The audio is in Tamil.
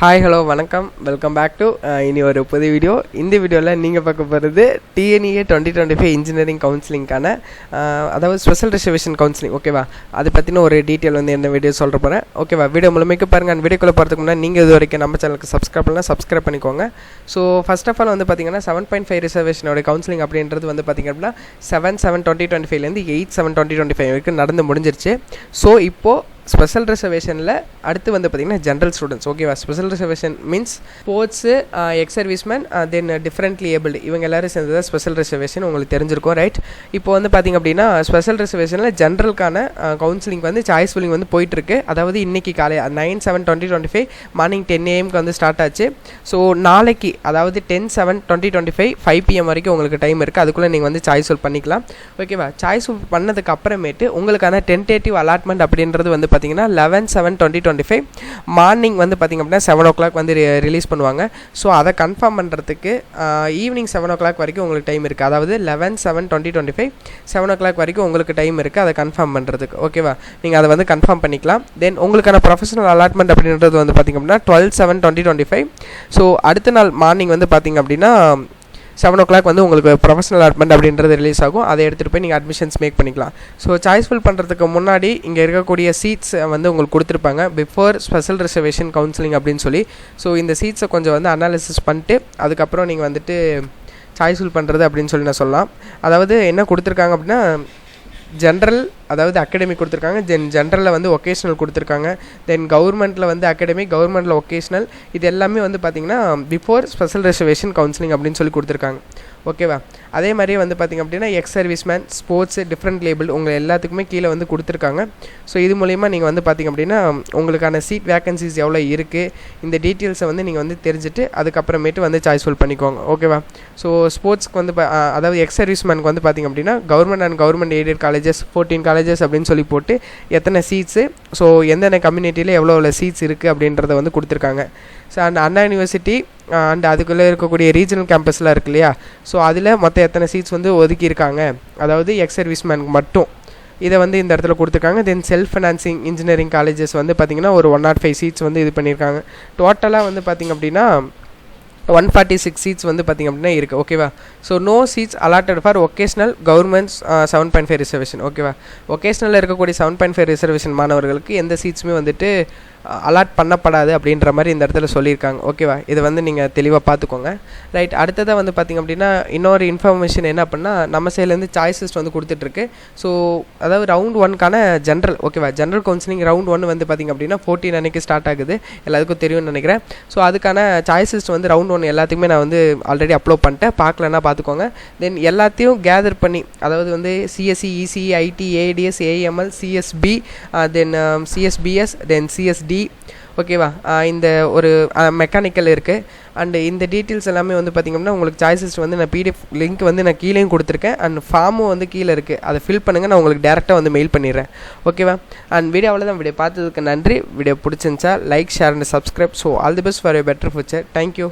ஹாய் ஹலோ வணக்கம். வெல்கம் பேக் டு இனி ஒரு புது வீடியோ இந்த வீடியோவில் நீங்கள் பார்க்க போகிறது TNEA twenty twenty five engineering கவுன்சிலிங்கான அதாவது ஸ்பெஷல் ரிசர்வேஷன் கவுன்சிலிங் ஓகேவா அதை பற்றின ஒரு டீட்டெயில் வந்து என்ன வீடியோ சொல்கிற போகிறேன் ஓகேவா வீடியோ முழுமைக்கு பாருங்கள் அந்த வீடியோக்குள்ளே போகிறதுக்கு முன்னாடி நீங்கள் இது வரைக்கும் நம்ம சேனலுக்கு சப்ஸ்கிரைப் பண்ணலாம் சப்ஸ்கிரைப் பண்ணிக்கோங்க. ஸோ ஃபஸ்ட் ஆஃப் ஆல் வந்து பார்த்தீங்கன்னா செவன் பாயிண்ட் ஃபைவ் ரிசர்வேஷனோட கவுன்சிலிங் அப்படின்றது வந்து பார்த்திங்க அப்படின்னா செவன் செவன் டுவெண்ட்டி டுவெண்ட்டி ஃபைவ்லேருந்து eight seven twenty twenty five வரைக்கும் நடந்து முடிஞ்சிருச்சு. ஸோ இப்போது ஸ்பெஷல் ரிசர்வேஷனில் அடுத்து வந்து பார்த்திங்கன்னா ஜென்ரல் ஸ்டூடெண்ட்ஸ் ஓகேவா special reservation means sports ex serviceman then differently abled இவங்க எல்லாரும் சேர்ந்தது ஸ்பெஷல் ரிசர்வேஷன் உங்களுக்கு தெரிஞ்சிருக்கும் ரைட் இப்போ வந்து பார்த்திங்க அப்படின்னா ஸ்பெஷல் ரிசர்வேஷனில் ஜென்ரலுக்கான கவுன்சிலிங் வந்து சாய்ஸ் ஃபில்லிங் வந்து போயிட்டுருக்கு. அதாவது இன்றைக்கி காலை nine seven twenty twenty five morning ten ஏஎம்க்கு வந்து ஸ்டார்ட் ஆச்சு. ஸோ நாளைக்கு அதாவது ten seven twenty twenty five five PM வரைக்கும் உங்களுக்கு டைம் இருக்குது அதுக்குள்ளே நீங்கள் வந்து சாய்ஸ் ஃபில் பண்ணிக்கலாம். ஓகேவா சாய்ஸ் ஃபில் பண்ணதுக்கு அப்புறமேட்டு உங்களுக்கான டென்டேட்டிவ் அலாட்மெண்ட் அப்படின்றது வந்து பார்த்தீங்கன்னா eleven seven twenty twenty five morning வந்து பார்த்திங்க அப்படின்னா செவன் ஓ கிளாக் வந்து ரிலீஸ் பண்ணுவாங்க. ஸோ அதை கன்ஃபார்ம் பண்ணுறதுக்கு ஈவினிங் செவன் ஓ கிளாக் வரைக்கும் உங்களுக்கு டைம் இருக்குது அதாவது eleven seven twenty twenty five seven o'clock வரைக்கும் உங்களுக்கு டைம் இருக்குது அதை கன்ஃபார்ம் பண்ணுறதுக்கு ஓகேவா நீங்கள் அதை வந்து கன்ஃபார்ம் பண்ணிக்கலாம். தென் உங்களுக்கான ப்ரொஃபஷனல் அலாட்மெண்ட் அப்படின்றது வந்து பார்த்திங்க அப்படின்னா twelve seven twenty twenty five so அடுத்த நாள் மார்னிங் வந்து பார்த்திங்க அப்படின்னா செவன் ஓ கிளாக் வந்து உங்களுக்கு ப்ரொஃபஷனல் அட்மெண்ட் அப்படின்றது ரிலீஸ் ஆகும். அதை எடுத்துகிட்டு போய் நீங்கள் அட்மிஷன்ஸ் மேக் பண்ணிக்கலாம். ஸோ சாய்ஸ் ஃபில் பண்ணுறதுக்கு முன்னாடி இங்கே இருக்கக்கூடிய சீட்ஸ் வந்து உங்களுக்கு கொடுத்துருப்பாங்க. பிஃபோர் ஸ்பெஷல் ரிசர்வேஷன் கவுன்சிலிங் அப்படின்னு சொல்லி. ஸோ இந்த சீட்ஸை கொஞ்சம் வந்து அனாலிசிஸ் பண்ணிட்டு அதுக்கப்புறம் நீங்கள் வந்துட்டு சாய்ஸ் ஃபில் பண்ணுறது அப்படின்னு சொல்லி நான் சொல்லலாம். அதாவது என்ன கொடுத்துருக்காங்க அப்படின்னா ஜென்ரல் அதாவது அகாடமி கொடுத்துருக்காங்க. தென் ஜென்ரலில் வந்து ஒகேஷ்னல் கொடுத்துருக்காங்க. தென் கவர்மெண்ட்டில் வந்து அகாடமி கவர்மெண்ட்டில் ஒகேஷ்னல் இது எல்லாமே வந்து பார்த்திங்கன்னா பிஃபோர் ஸ்பெஷல் ரிசர்வேஷன் கவுன்சிலிங் அப்படின்னு சொல்லி கொடுத்துருக்காங்க. ஓகேவா? அதே மாதிரி வந்து பார்த்திங்க அப்படின்னா ex serviceman sports different label உங்கள் எல்லாத்துக்குமே கீழே வந்து கொடுத்துருக்காங்க. ஸோ இது மூலிமா நீங்கள் வந்து பார்த்திங்க அப்படின்னா உங்களுக்கான சீட் வேக்கன்சிஸ் எவ்வளோ இருக்குது இந்த டீட்டெயில்ஸை வந்து நீங்கள் வந்து தெரிஞ்சுட்டு அதுக்கப்புறமேட்டு வந்து சாய்ஸ்ஃபுல் பண்ணிக்கோங்க. ஓகேவா? ஸோ ஸ்போர்ட்ஸ்க்கு வந்து அதாவது எக்ஸ் சர்வீஸ் மேனுக்கு வந்து பார்த்திங்க அப்படின்னா government and government aided colleges fourteen colleges அப்படின்னு சொல்லி போட்டு எத்தனை சீட்ஸு ஸோ எந்தெந்த கம்யூனிட்டியில் எவ்வளோ எவ்வளோ சீட்ஸ் இருக்குது அப்படின்றத வந்து கொடுத்துருக்காங்க. So and Anna university and அதுக்குள்ளே இருக்கக்கூடிய ரீஜனல் கேம்பஸ்லாம் இருக்கு இல்லையா? ஸோ அதில் மொத்தம் எத்தனை சீட்ஸ் வந்து ஒதுக்கியிருக்காங்க? அதாவது எக்ஸ் சர்வீஸ்மேனுக்கு மட்டும். இதை வந்து இந்த இடத்துல கொடுத்துருக்காங்க. Then self financing engineering colleges வந்து பார்த்திங்கன்னா ஒரு ஒன் நாட் ஃபைவ் சீட்ஸ் வந்து இது பண்ணியிருக்காங்க. டோட்டலாக வந்து பார்த்திங்க அப்படின்னா ஒன் ஃபார்ட்டி சிக்ஸ் சீட்ஸ் வந்து பார்த்திங்க அப்படின்னா இருக்குது ஓகேவா so no seats allotted for vocational governments seven point five reservation ஓகேவா ஒகேஷ்னலில் இருக்கக்கூடிய செவன் பாயிண்ட் ஃபைவ் ரிசர்வேஷன் மாணவர்களுக்கு எந்த சீட்ஸுமே வந்துட்டு அலாட் பண்ணப்படாது அப்படின்ற மாதிரி இந்த இடத்துல சொல்லியிருக்காங்க. ஓகேவா இதை வந்து நீங்கள் தெளிவாக பார்த்துக்கோங்க. ரைட் அடுத்ததாக வந்து பார்த்திங்க அப்படின்னா இன்னொரு இன்ஃபர்மேஷன் என்ன அப்படின்னா நம்ம சைட்லேருந்து சாய்ஸஸ் வந்து கொடுத்துட்ருக்கு. ஸோ அதாவது ரவுண்ட் ஒன்க்கான ஜென்ரல் ஓகேவா ஜென்ரல் கவுன்சிலிங் ரவுண்ட் ஒன் வந்து பார்த்திங்க அப்படின்னா ஃபோர்டீன் அன்றைக்கி ஸ்டார்ட் ஆகுது. எல்லாத்துக்கும் தெரியும்னு நினைக்கிறேன். ஸோ அதுக்கான சாய்ஸஸ் வந்து ரவுண்ட் ஒன் எல்லாத்துக்குமே நான் வந்து ஆல்ரெடி அப்லோட் பண்ணிட்டேன். பார்க்கலன்னா பார்த்துக்கோங்க. தென் எல்லாத்தையும் கேதர் பண்ணி அதாவது வந்து CSC ECE IT ADS AML CSB then CSBS then CSD D ஓகேவா இந்த ஒரு மெக்கானிக்கல் இருக்குது அண்டு இந்த டீட்டெயில்ஸ் எல்லாமே வந்து பார்த்திங்கன்னா உங்களுக்கு சாய்ஸஸ் வந்து நான் பிடிஎஃப் லிங்க் வந்து நான் கீழேயும் கொடுத்துருக்கேன். அண்ட் ஃபார்மும் வந்து கீழே இருக்குது அதை ஃபில் பண்ணுங்கள் நான் உங்களுக்கு டேரெக்டாக வந்து மெயில் பண்ணிடுறேன். ஓகேவா அண்ட் வீடியோ அவ்வளோதான் வீடியோ பார்த்ததுக்கு நன்றி. Video பிடிச்சிருந்துச்சா like share and subscribe so all the best for you better future thank you